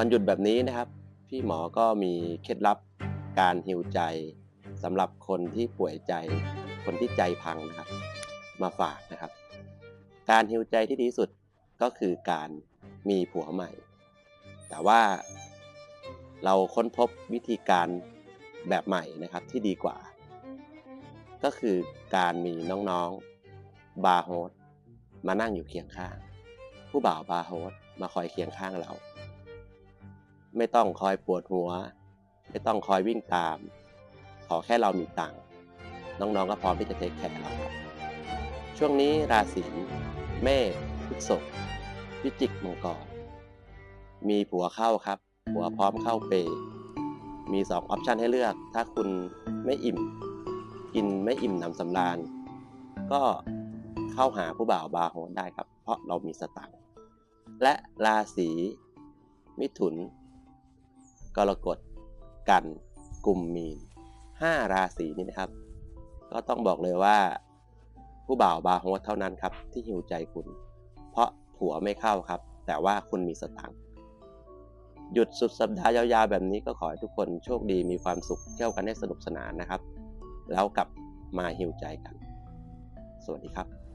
วันหยุดแบบนี้นะครับ พี่หมอก็มีเคล็ดลับการฮิวใจสำหรับคนที่ป่วยใจ คนที่ใจพังนะครับ มาฝากนะครับ การฮิวใจที่ดีสุดก็คือการมีผัวใหม่ แต่ว่าเราค้นพบวิธีการแบบใหม่นะครับที่ดีกว่า ก็คือการมีน้องๆบาร์โฮสมานั่งอยู่เคียงข้าง ผู้บ่าวบาร์โฮสมาคอยเคียงข้างเรา ไม่ต้องคอยปวดหัว ไม่ต้องคอยวิ่งตาม ขอแค่เรามีตังค์น้องๆก็พร้อมที่จะเทคแคร์เราครับช่วงนี้ราศีเมษพฤษภพิจิกมังกรมีผัวเข้าครับผัวพร้อมเข้าเปย์มีสองออปชันให้เลือก ถ้าคุณไม่อิ่ม กินไม่อิ่มนำสำราญ ก็เข้าหาผู้บ่าวบาร์โฮสได้ครับ เพราะเรามีสตังค์และราศีมิถุน กรกฎกันกลุ่มมีนห้าราศีนี้นะครับ ก็ต้องบอกเลยว่า ผู้บ่าวบาร์โฮสเท่านั้นครับ ที่หิวใจคุณ เพราะผัวไม่เข้าครับ แต่ว่าคุณมีสตังค์หยุดสุดสัปดาห์ยาวๆแบบนี้ก็ขอให้ทุกคนโชคดีมีความสุขเที่ยวกันให้สนุกสนานนะครับ แล้วกลับมาหิวใจกัน สวัสดีครับ